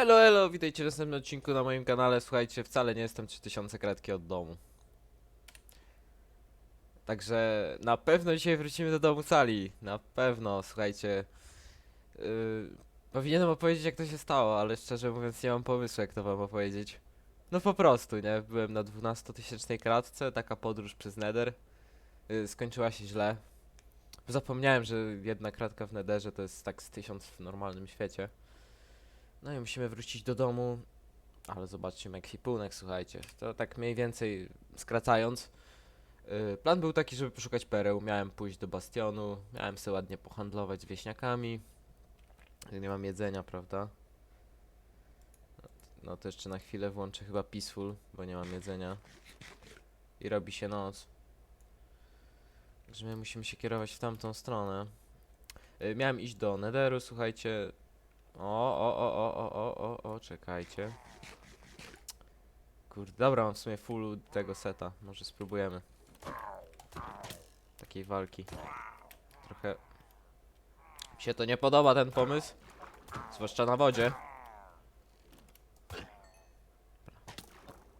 Elo, elo, witajcie w następnym odcinku na moim kanale. Słuchajcie, wcale nie jestem 3000 kratki od domu. Także na pewno dzisiaj wrócimy do domu sali. Na pewno, słuchajcie. Yy, powinienem opowiedzieć jak to się stało, ale szczerze mówiąc nie mam pomysłu jak to wam opowiedzieć. No po prostu, nie? Byłem na 12-tysięcznej kratce, taka podróż przez Nether. Yy, skończyła się źle. Zapomniałem, że jedna kratka w Netherze to jest tak z 1000 w normalnym świecie. No i musimy wrócić do domu. Ale zobaczcie, ekwipunek, słuchajcie. To tak mniej więcej skracając. Yy, plan był taki, żeby poszukać pereł. Miałem pójść do bastionu. Miałem sobie ładnie pohandlować z wieśniakami. Nie mam jedzenia, prawda? No, to jeszcze na chwilę włączę chyba peaceful, bo nie mam jedzenia. I robi się noc. Także my musimy się kierować w tamtą stronę. Yy, miałem iść do Netheru, słuchajcie. O, o, o, o, o, o, o, o, czekajcie. Kurde, dobra, mam w sumie full tego seta. Może spróbujemy. Takiej walki. Trochę... Mi się to nie podoba ten pomysł. Zwłaszcza na wodzie.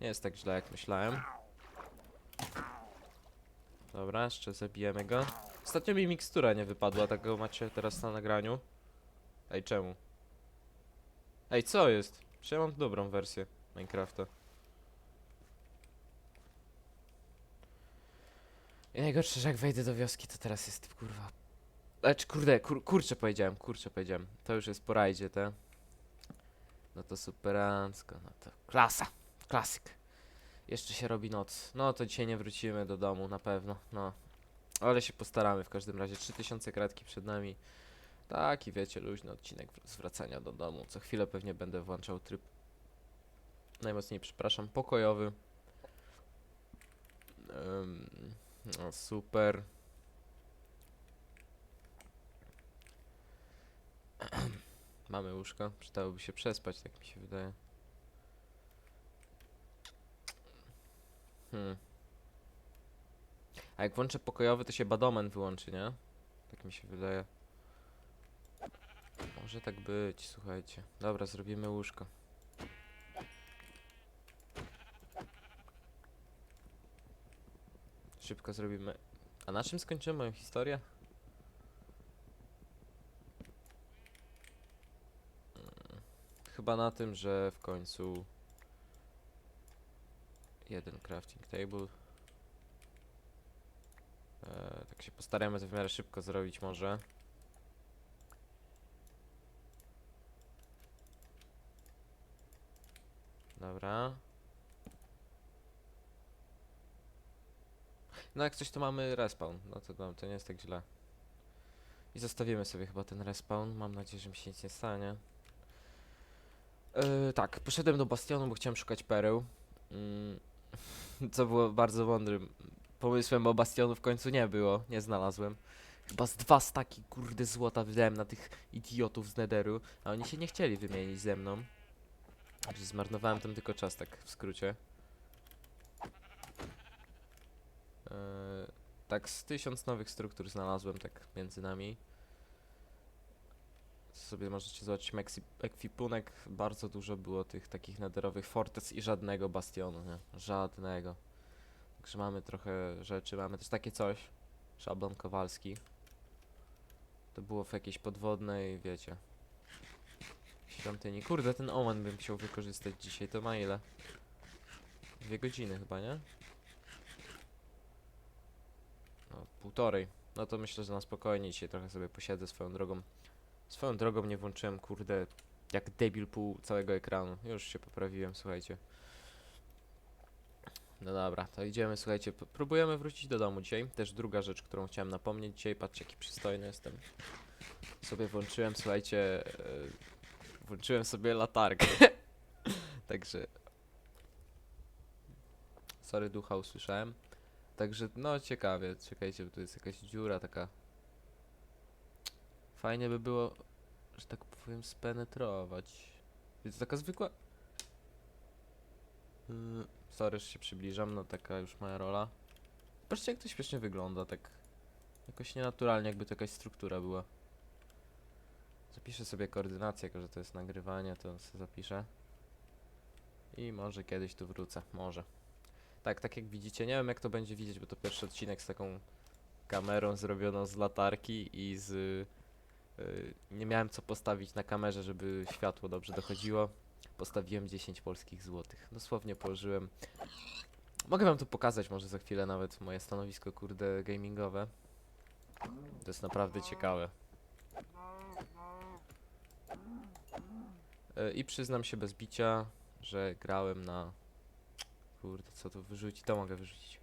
Nie jest tak źle jak myślałem. Dobra, jeszcze zabijemy go. Ostatnio mi mikstura nie wypadła, tak go macie teraz na nagraniu. Ej, czemu? Ej, co jest? Czy ja mam dobrą wersję Minecrafta? I najgorsze, że jak wejdę do wioski, to teraz jest kurwa. Lecz kurde, kur, kurczę powiedziałem, kurczę powiedziałem. To już jest po rajdzie, te. No to superancko, no to klasa, klasyk. Jeszcze się robi noc. No to dzisiaj nie wrócimy do domu, na pewno, no. Ale się postaramy w każdym razie. 3000 kratki przed nami. Taki wiecie, luźny odcinek wr- zwracania do domu. Co chwilę pewnie będę włączał tryb. Najmocniej przepraszam, pokojowy. Ym, no super. Mamy łóżko. Przydałoby się przespać, tak mi się wydaje. Hmm. A jak włączę pokojowy, to się badomen wyłączy, nie? Tak mi się wydaje. Może tak być, słuchajcie. Dobra, zrobimy łóżko. Szybko zrobimy. A na czym skończymy moją historię? Mm, Chyba na tym, że w końcu jeden crafting table. E, tak się postaramy to w miarę szybko zrobić może. Dobra. No jak coś to mamy respawn, no to, no, to nie jest tak źle. I zostawimy sobie chyba ten respawn, mam nadzieję, że mi się nic nie stanie. Yy, tak, poszedłem do bastionu, bo chciałem szukać pereł. Mm, co było bardzo mądrym pomysłem, bo bastionu w końcu nie było, nie znalazłem. Chyba z dwa staki kurde złota wydałem na tych idiotów z Netheru, a oni się nie chcieli wymienić ze mną. Także zmarnowałem tam tylko czas, tak w skrócie. Eee, tak z tysiąc nowych struktur znalazłem tak między nami. Sobie możecie zobaczyć meksi- ekwipunek. Bardzo dużo było tych takich nederowych fortec i żadnego bastionu, nie? Żadnego. Także mamy trochę rzeczy. Mamy też takie coś. Szablon Kowalski. To było w jakiejś podwodnej, wiecie, świątyni. Kurde, ten omen bym chciał wykorzystać dzisiaj. To ma ile? Dwie godziny chyba, nie? No, półtorej. No to myślę, że na spokojnie dzisiaj trochę sobie posiedzę swoją drogą. Swoją drogą nie włączyłem, kurde, jak debil pół całego ekranu. Już się poprawiłem, słuchajcie. No dobra, to idziemy, słuchajcie, próbujemy wrócić do domu dzisiaj. Też druga rzecz, którą chciałem napomnieć dzisiaj, patrzcie jaki przystojny jestem. Sobie włączyłem, słuchajcie, e, włączyłem sobie latarkę. Także. Sorry, ducha usłyszałem. Także, no ciekawie, czekajcie, bo tu jest jakaś dziura taka. Fajnie by było, że tak powiem, spenetrować. Jest taka zwykła. Yy, sorry, że się przybliżam, no taka już moja rola. Patrzcie, jak to śmiesznie wygląda, tak. Jakoś nienaturalnie, jakby to jakaś struktura była. Zapiszę sobie koordynację, jako że to jest nagrywanie, to sobie zapiszę. I może kiedyś tu wrócę, może. Tak, tak jak widzicie, nie wiem jak to będzie widzieć, bo to pierwszy odcinek z taką kamerą zrobioną z latarki i z... y, nie miałem co postawić na kamerze, żeby światło dobrze dochodziło. Postawiłem 10 polskich złotych. Dosłownie położyłem. Mogę wam tu pokazać może za chwilę nawet moje stanowisko kurde gamingowe. To jest naprawdę ciekawe. E, I przyznam się bez bicia, że grałem na... Kurde, co tu wyrzucić? To mogę wyrzucić.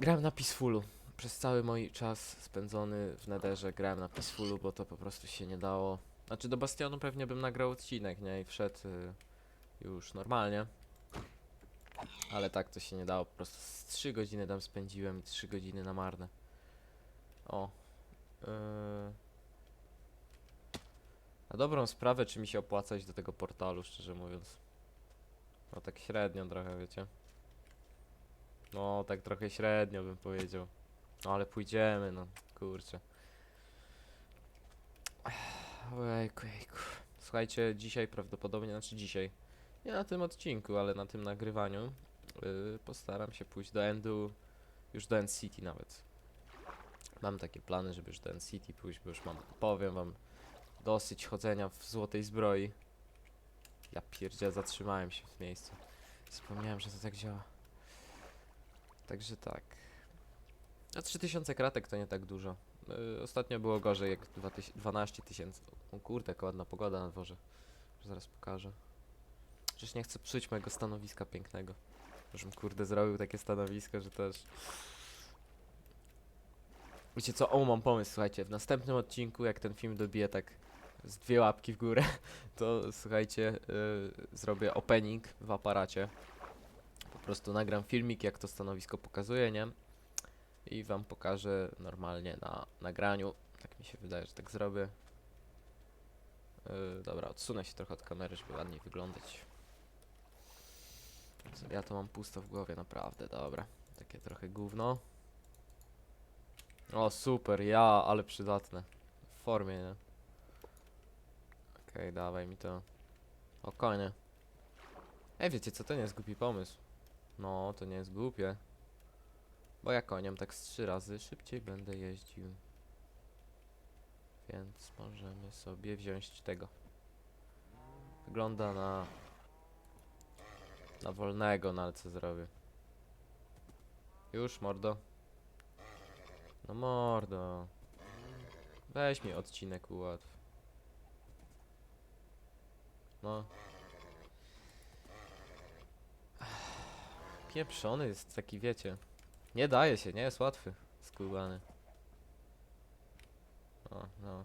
Grałem na Peacefulu. Przez cały mój czas spędzony w Netherze grałem na Peacefulu, bo to po prostu się nie dało. Znaczy do Bastionu pewnie bym nagrał odcinek, nie? I wszedł y, już normalnie. Ale tak to się nie dało, po prostu z 3 godziny tam spędziłem i 3 godziny na marne. O. Yy. Na dobrą sprawę, czy mi się opłaca iść do tego portalu, szczerze mówiąc. No tak średnio trochę, wiecie. No, tak trochę średnio bym powiedział. No ale pójdziemy, no, kurczę. Ojejku, jejku. Słuchajcie, dzisiaj prawdopodobnie, znaczy dzisiaj, nie na tym odcinku, ale na tym nagrywaniu, yy, postaram się pójść do Endu, już do End City nawet. Mam takie plany, żeby już do End City pójść, bo już mam, powiem wam, dosyć chodzenia w złotej zbroi. Ja pierdzia, zatrzymałem się w miejscu. Zapomniałem, że to tak działa. Także tak. A 3000 kratek to nie tak dużo. Yy, ostatnio było gorzej, jak 2000 12 tysięcy. O kurde, jaka ładna pogoda na dworze. Zaraz pokażę. Przecież nie chcę psuć mojego stanowiska pięknego. Żebym kurde zrobił takie stanowisko, że też... Wiecie co? O, mam pomysł, słuchajcie. W następnym odcinku, jak ten film dobije tak z dwie łapki w górę, to słuchajcie, yy, zrobię opening w aparacie. Po prostu nagram filmik, jak to stanowisko pokazuje, nie? I wam pokażę normalnie na nagraniu. Tak mi się wydaje, że tak zrobię. Yy, dobra, odsunę się trochę od kamery, żeby ładniej wyglądać. Ja to mam pusto w głowie, naprawdę, dobra. Takie trochę gówno. O, super, ja, ale przydatne. W formie, nie? Okej, dawaj mi to. O, konie. Ej, wiecie co, to nie jest głupi pomysł. No, to nie jest głupie. Bo ja koniem tak z trzy razy szybciej będę jeździł. Więc możemy sobie wziąć tego. Wygląda na... Na wolnego, no ale co zrobię? Już, mordo. No mordo. Weź mi odcinek ułatw. No. Pieprzony jest taki, wiecie. Nie daje się, nie jest łatwy. Skubany. O, no.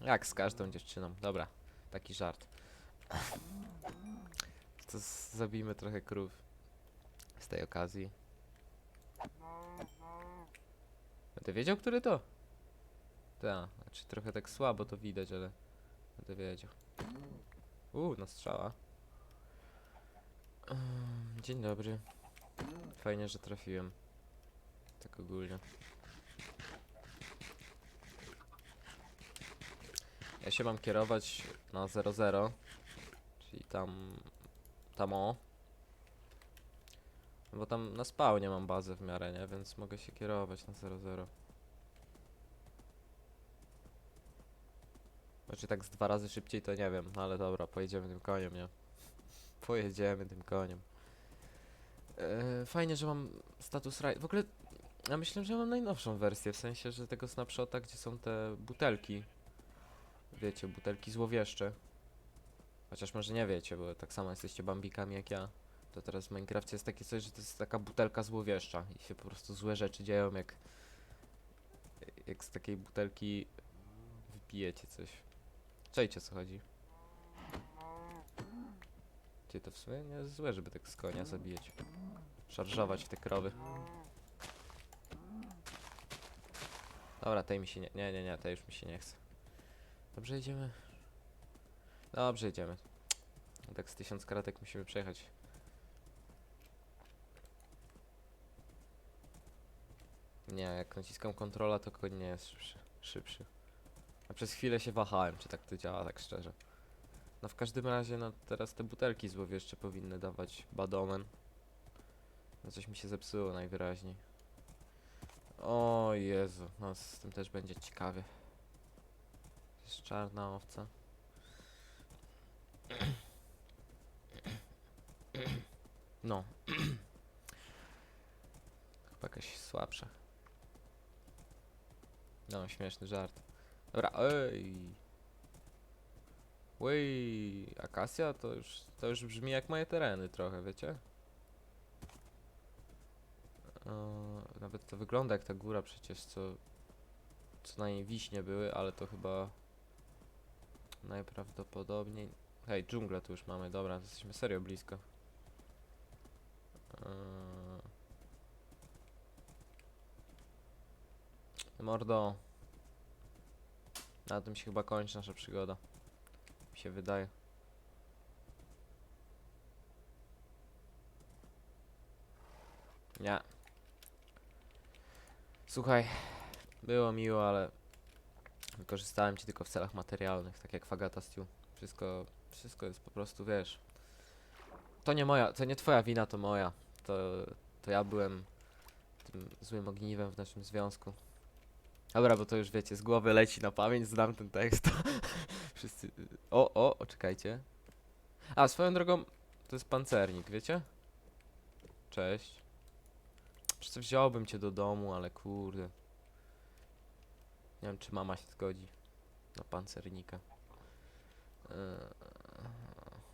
Jak z każdą dziewczyną. Dobra, taki żart. To zabijmy trochę krów. Z tej okazji. Będę wiedział, który to? Tak, znaczy trochę tak słabo to widać, ale będę wiedział. Uuu, no strzała. Dzień dobry. Fajnie, że trafiłem. Tak ogólnie. Ja się mam kierować na 00, czyli tam, tam o. No Bo tam na spawnie mam bazę w miarę, nie? Więc mogę się kierować na 00. Znaczy tak z dwa razy szybciej to nie wiem, ale dobra, pojedziemy tym koniem, nie? Pojedziemy tym koniem. E, fajnie, że mam status ride. W ogóle ja myślę, że mam najnowszą wersję, w sensie, że tego snapshota, gdzie są te butelki. Wiecie, butelki złowieszcze. Chociaż może nie wiecie, bo tak samo jesteście bambikami jak ja. To teraz w Minecrafcie jest takie coś, że to jest taka butelka złowieszcza i się po prostu złe rzeczy dzieją, jak jak z takiej butelki wypijecie coś. Czajcie co chodzi. Gdzie to w sumie nie jest złe, żeby tak z konia zabijać. Szarżować w te krowy. Dobra, tej mi się nie... Nie, nie, nie, tej już mi się nie chce. Dobrze idziemy? Dobrze idziemy. Tak z tysiąc kratek musimy przejechać. Nie, jak naciskam kontrola, to koń nie jest szybszy. szybszy. A przez chwilę się wahałem, czy tak to działa, tak szczerze. No w każdym razie, no teraz te butelki złowieszcze powinny dawać badomen. No coś mi się zepsuło najwyraźniej. O Jezu, no z tym też będzie ciekawie. Jest czarna owca. No. Chyba jakaś słabsza. No, śmieszny żart. Dobra, ej. Oj, akacja to już, to już brzmi jak moje tereny trochę, wiecie? Nawet to wygląda jak ta góra przecież, co, co na niej wiśnie były, ale to chyba najprawdopodobniej... Hej, dżunglę tu już mamy, dobra, jesteśmy serio blisko. Eee... Mordo. Na tym się chyba kończy nasza przygoda. Mi się wydaje. Nie. Słuchaj, było miło, ale wykorzystałem cię tylko w celach materialnych, tak jak Fagata Stew. Wszystko, wszystko jest po prostu, wiesz. To nie moja, to nie twoja wina, to moja. To, to ja byłem tym złym ogniwem w naszym związku. Dobra, bo to już wiecie, z głowy leci na pamięć, znam ten tekst. Wszyscy. O, o, o, czekajcie. A, swoją drogą, to jest pancernik, wiecie? Cześć. Przecież wziąłbym cię do domu, ale kurde. Nie wiem, czy mama się zgodzi na pancernika. Eee,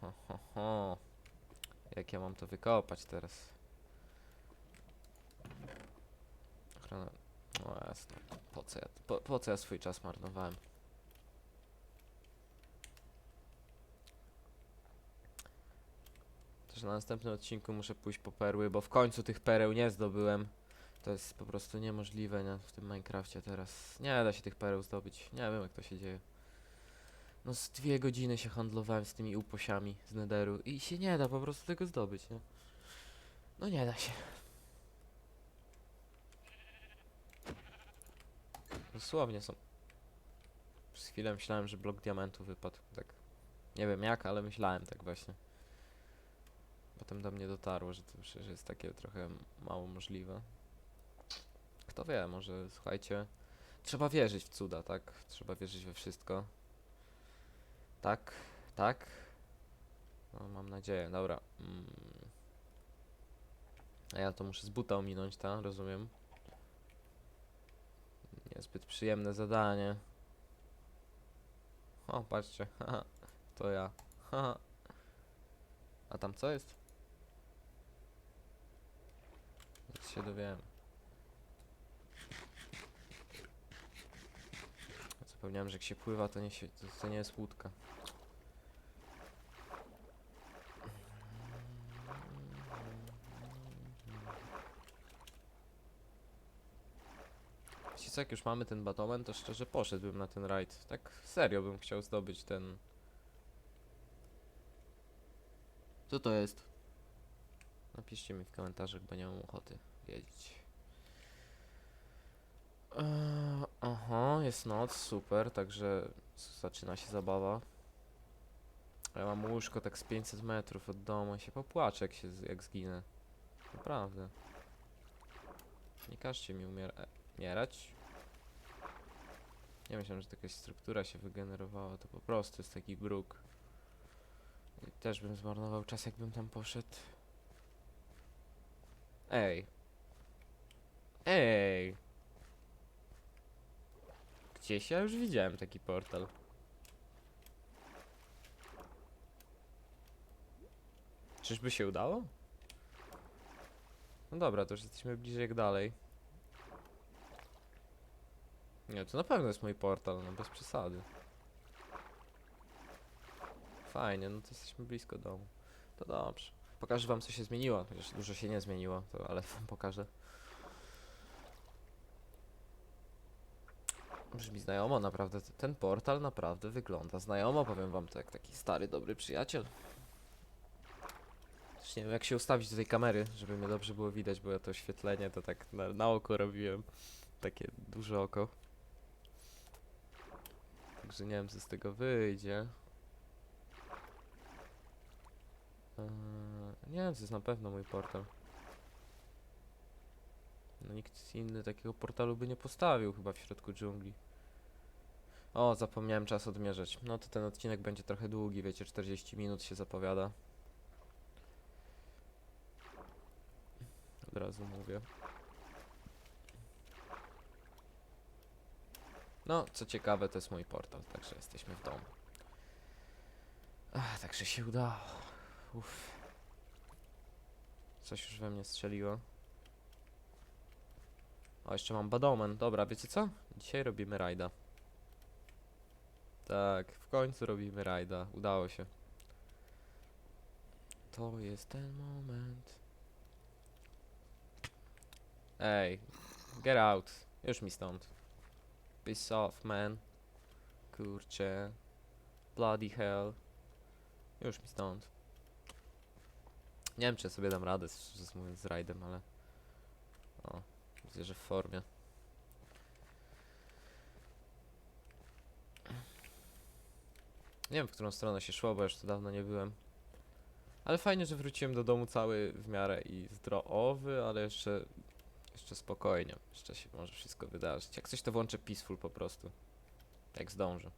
ho, ho, ho. Jak ja mam to wykopać teraz? Ochrona. No jasne. Po co ja, po, po co ja swój czas marnowałem? Też na następnym odcinku muszę pójść po perły, bo w końcu tych pereł nie zdobyłem. To jest po prostu niemożliwe nie, w tym Minecrafcie teraz. Nie da się tych pereł zdobyć. Nie wiem jak to się dzieje. No z dwie godziny się handlowałem z tymi uposiami z Netheru i się nie da po prostu tego zdobyć, nie? No nie da się. Dosłownie są. Przez chwilę myślałem, że blok diamentu wypadł. Tak. Nie wiem jak, ale myślałem tak właśnie. Potem do mnie dotarło, że to przecież jest takie trochę mało możliwe. Kto wie, może słuchajcie. Trzeba wierzyć w cuda, tak? Trzeba wierzyć we wszystko. Tak, tak. No, mam nadzieję, dobra. Mm. A ja to muszę z buta ominąć, tak? Rozumiem. Niezbyt przyjemne zadanie. O, patrzcie, haha, to ja. A tam co jest? Zaraz się dowiemy. Zapomniałem, że jak się pływa, to nie, się, to, to nie jest łódka. Wiecie co, jak już mamy ten batomen, to szczerze poszedłbym na ten rajd. Tak serio bym chciał zdobyć ten... Co to jest? Napiszcie mi w komentarzach, bo nie mam ochoty wiedzieć. Eee, aha, jest noc, super, także zaczyna się zabawa. Ja mam łóżko tak z 500 metrów od domu i się popłaczę jak się jak zginę. Naprawdę. Nie każcie mi e, umierać. Nie myślałem, że jakaś struktura się wygenerowała, to po prostu jest taki bruk. I też bym zmarnował czas jakbym tam poszedł. Ej. Ej. Gdzieś ja już widziałem taki portal. Czyżby się udało? No dobra, to już jesteśmy bliżej jak dalej. Nie, to na pewno jest mój portal, no bez przesady. Fajnie, no to jesteśmy blisko domu. To dobrze. Pokażę wam co się zmieniło, chociaż dużo się nie zmieniło, to ale wam pokażę. Brzmi znajomo, naprawdę. Ten portal naprawdę wygląda znajomo, powiem wam to jak taki stary, dobry przyjaciel. Też nie wiem jak się ustawić do tej kamery, żeby mnie dobrze było widać, bo ja to oświetlenie to tak na, na oko robiłem. Takie duże oko. Także nie wiem co z tego wyjdzie. Eee, nie wiem, to jest na pewno mój portal. No nikt inny takiego portalu by nie postawił chyba w środku dżungli. O, zapomniałem czas odmierzać. No to ten odcinek będzie trochę długi, wiecie, 40 minut się zapowiada. Od razu mówię. No, co ciekawe, to jest mój portal, także jesteśmy w domu. Ach, także się udało. Uff. Coś już we mnie strzeliło. O, jeszcze mam badomen. Dobra, wiecie co? Dzisiaj robimy rajda. Tak, w końcu robimy rajda. Udało się. To jest ten moment. Ej, get out. Już mi stąd. Piss off, man. Kurczę. Bloody hell. Już mi stąd. Nie wiem, czy sobie dam radę, szczerze mówiąc, z rajdem, ale... O, widzę, że w formie. Nie wiem, w którą stronę się szło, bo już tu dawno nie byłem. Ale fajnie, że wróciłem do domu cały w miarę i zdrowy, ale jeszcze... Jeszcze spokojnie. Jeszcze się może wszystko wydarzyć. Jak coś to włączę peaceful po prostu. Jak zdążę.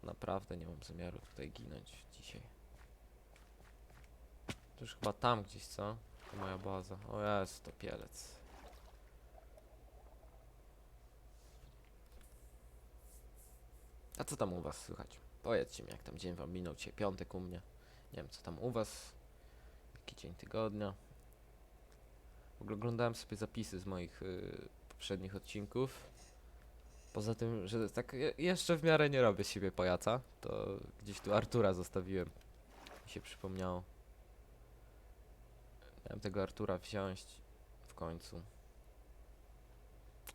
Bo naprawdę nie mam zamiaru tutaj ginąć dzisiaj. To już chyba tam gdzieś, co? To moja baza. O jest, to pielec. A co tam u was słychać? Powiedzcie mi, jak tam dzień wam minął dzisiaj, piątek u mnie. Nie wiem, co tam u was. Jaki dzień tygodnia. Oglądałem sobie zapisy z moich y, poprzednich odcinków. Poza tym, że tak je, jeszcze w miarę nie robię siebie pajaca, to gdzieś tu Artura zostawiłem. Mi się przypomniało. Miałem tego Artura wziąć w końcu.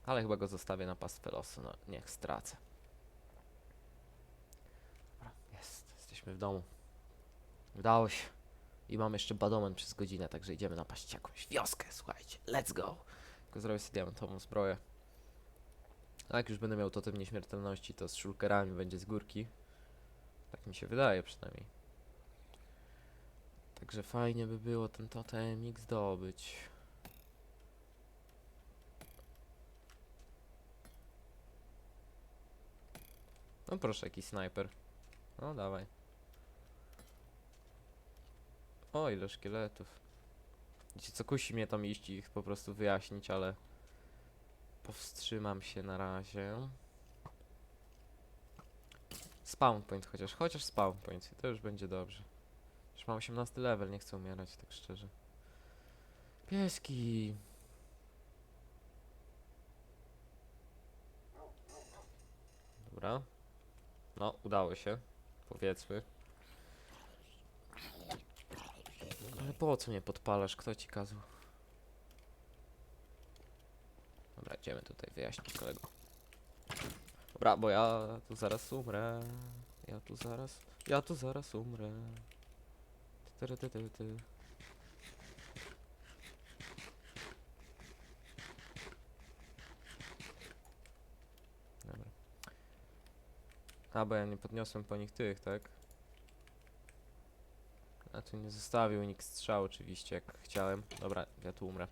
Ale chyba go zostawię na pastwę losu, no niech stracę. Dobra, jest, jesteśmy w domu. Udało się. I mam jeszcze badomen przez godzinę, także idziemy napaść jakąś wioskę, słuchajcie. Let's go! Tylko zrobię sobie diamentową zbroję. A jak już będę miał totem nieśmiertelności, to z shulkerami będzie z górki. Tak mi się wydaje przynajmniej. Także fajnie by było ten totemik zdobyć. No proszę, jakiś snajper. No dawaj. O, ile szkieletów. Wiecie co, kusi mnie tam iść i ich po prostu wyjaśnić, ale... Powstrzymam się na razie. Spawn point chociaż, chociaż spawn point, to już będzie dobrze. Już mam 18 level, nie chcę umierać, tak szczerze. Pieski! Dobra. No, udało się. Powiedzmy. Ale po co mnie podpalasz? Kto ci kazał? Dobra, idziemy tutaj wyjaśnić kolego. Dobra, bo ja tu zaraz umrę. Ja tu zaraz. Ja tu zaraz umrę. Ty, ty, ty, ty. Dobra. A, bo ja nie podniosłem po nich tych, tak? A tu nie zostawił nikt strzał oczywiście, jak chciałem. Dobra, ja tu umrę.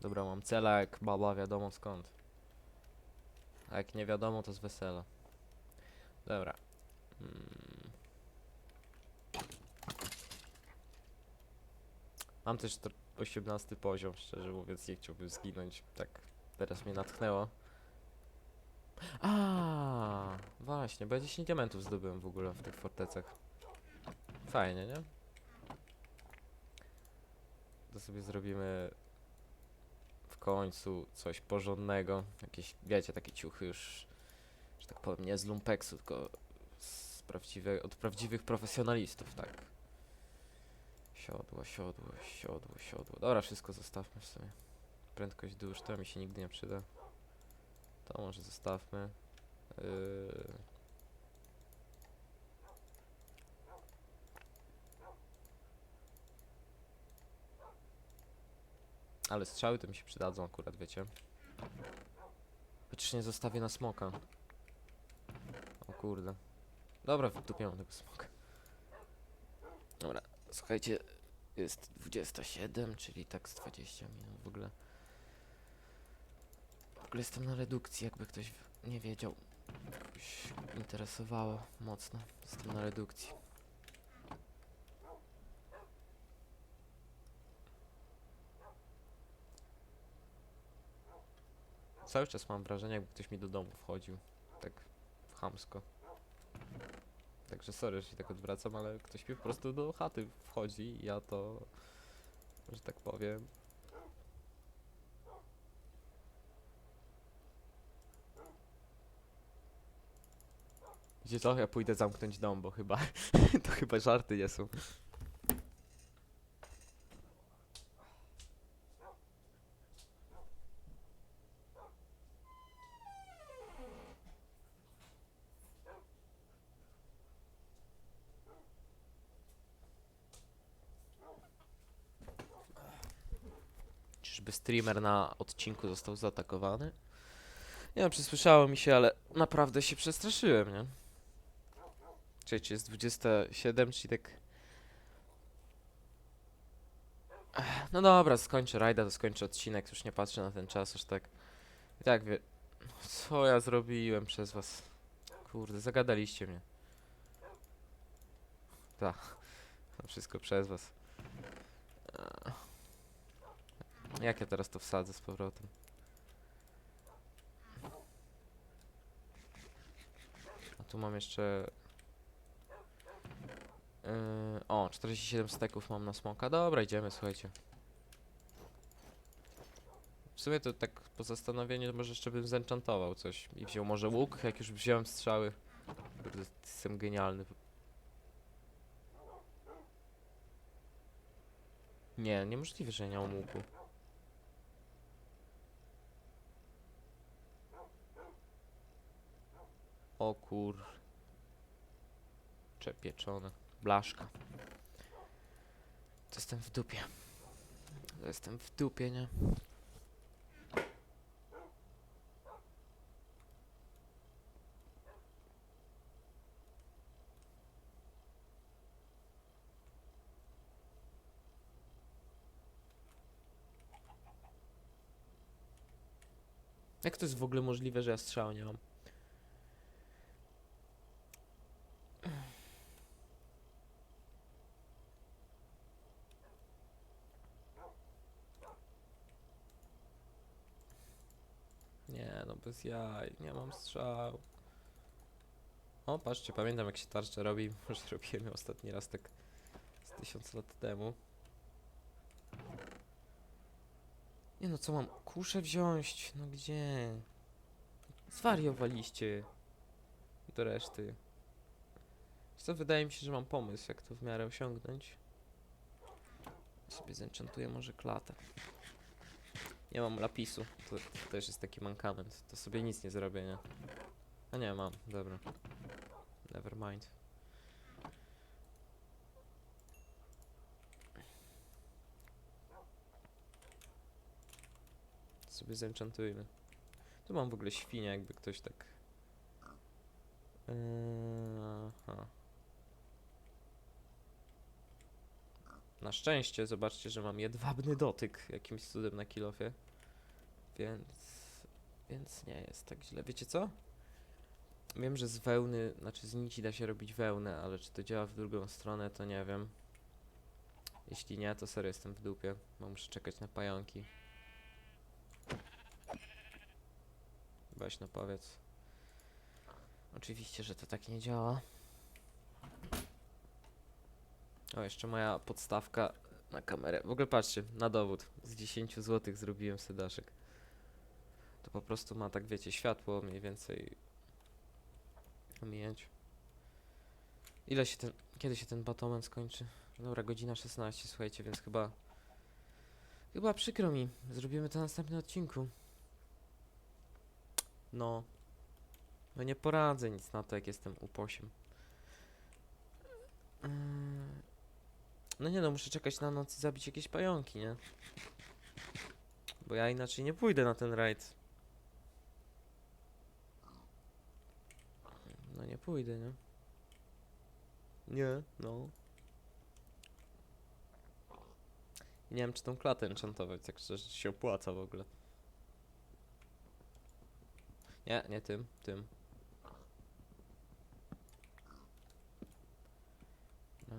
Dobra, mam cela jak baba wiadomo skąd. A jak nie wiadomo, to z wesela. Dobra. Mm. Mam też to 18 poziom, szczerze mówiąc, nie chciałbym zginąć. Tak, teraz mnie natchnęło. A, właśnie, bo ja 10 diamentów zdobyłem w ogóle w tych fortecach. Fajnie, nie? To sobie zrobimy w końcu coś porządnego. Jakieś, wiecie, takie ciuchy już, że tak powiem, nie z lumpeksu, tylko z prawdziwe, od prawdziwych profesjonalistów, tak. Siodło, siodło, siodło, siodło. Dobra, wszystko zostawmy w sumie. Prędkość dusz, to mi się nigdy nie przyda. To może zostawmy. Yy... Ale strzały to mi się przydadzą akurat, wiecie. Chociaż nie zostawię na smoka. O kurde. Dobra, wytupiam tego smoka. Dobra, słuchajcie, jest 27, czyli tak z 20 minut w ogóle. W ogóle jestem na redukcji, jakby ktoś w- nie wiedział. Kogoś interesowało mocno. Jestem na redukcji. Cały czas mam wrażenie, jakby ktoś mi do domu wchodził. Tak chamsko. Także sorry, że się tak odwracam, ale ktoś mi po prostu do chaty wchodzi i ja to, że tak powiem. Wiecie co? Ja pójdę zamknąć dom, bo chyba to chyba żarty nie są. Czyżby streamer na odcinku został zaatakowany? Nie wiem, przysłyszało mi się, ale naprawdę się przestraszyłem, nie? Czekajcie, jest 27, czyli tak... No dobra, skończę rajda, to skończę odcinek, już nie patrzę na ten czas aż tak. I tak wie... Co ja zrobiłem przez was? Kurde, zagadaliście mnie. Tak. Wszystko przez was. Jak ja teraz to wsadzę z powrotem? A tu mam jeszcze... Yy, o, 47 steków mam na smoka. Dobra, idziemy, słuchajcie. W sumie to tak po zastanowieniu może jeszcze bym zenchantował coś i wziął może łuk, jak już wziąłem strzały. Jestem genialny. Nie, niemożliwe, że nie mam łuku. O kur... Czepieczone. Blaszka. To jestem w dupie. To jestem w dupie, nie? Jak to jest w ogóle możliwe, że ja strzału nie mam? Nie, no bez jaj, nie mam strzał. O, patrzcie, pamiętam jak się tarczę robi, może robiłem ją ostatni raz tak z tysiąc lat temu. Nie no, co mam? Kuszę wziąć? No gdzie? Zwariowaliście. Do reszty. Co wydaje mi się, że mam pomysł, jak to w miarę osiągnąć. Sobie zenchantuję może klatę. Nie mam lapisu. To, to też jest taki mankament. To sobie nic nie zrobię, nie? A nie, mam. Dobra. Never mind. Sobie zenchantujmy. Tu mam w ogóle świnię, jakby ktoś tak... Eee, aha. Na szczęście, zobaczcie, że mam jedwabny dotyk jakimś cudem na kilofie. Więc... Więc nie jest tak źle. Wiecie co? Wiem, że z wełny, znaczy z nici da się robić wełnę, ale czy to działa w drugą stronę, to nie wiem. Jeśli nie, to serio jestem w dupie, bo muszę czekać na pająki. Weź no powiedz. Oczywiście, że to tak nie działa. O, jeszcze moja podstawka na kamerę. W ogóle patrzcie, na dowód. Z 10 zł zrobiłem sedaszek. To po prostu ma tak, wiecie, światło mniej więcej omijać. Ile się ten... Kiedy się ten batomen skończy? Dobra, godzina 16, słuchajcie, więc chyba... Chyba przykro mi. Zrobimy to na następnym odcinku. No. No nie poradzę nic na to, jak jestem uposiem. Yy, No nie no, muszę czekać na noc i zabić jakieś pająki, nie? Bo ja inaczej nie pójdę na ten rajd. No nie pójdę, nie? Nie, no. Nie wiem, czy tą klatę enchantować, tak szczerze, czy się opłaca w ogóle. Nie, nie tym, tym. No.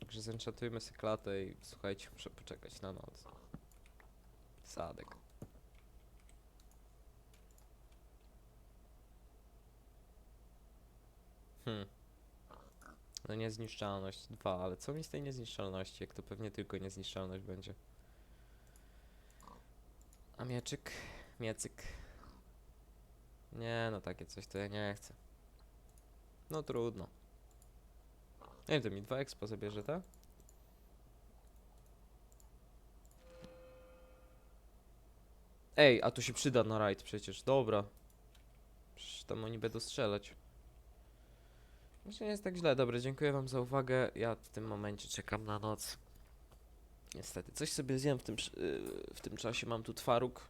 Także zenchantujmy sobie klatę i słuchajcie, muszę poczekać na noc. Sadek. Hmm. No niezniszczalność 2, ale co mi z tej niezniszczalności, jak to pewnie tylko niezniszczalność będzie. A mieczyk? Miecyk. Nie, no takie coś to ja nie chcę. No trudno. Nie wiem, to mi dwa expo zabierze, tak? Ej, a tu się przyda na raid przecież, dobra. Przecież tam oni będą strzelać. Myślę, nie jest tak źle. Dobra, dziękuję wam za uwagę. Ja w tym momencie czekam na noc. Niestety, coś sobie zjem w tym, yy, w tym czasie. Mam tu twaróg.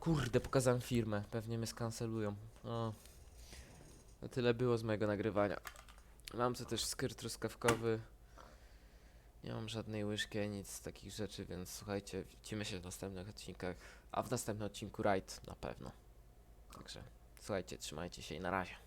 Kurde, pokazałem firmę. Pewnie mnie skancelują. O. No tyle było z mojego nagrywania. Mam tu też skyr truskawkowy. Nie mam żadnej łyżki, nic z takich rzeczy, więc słuchajcie, widzimy się w następnych odcinkach. A w następnym odcinku Raid na pewno. Także słuchajcie, trzymajcie się i na razie.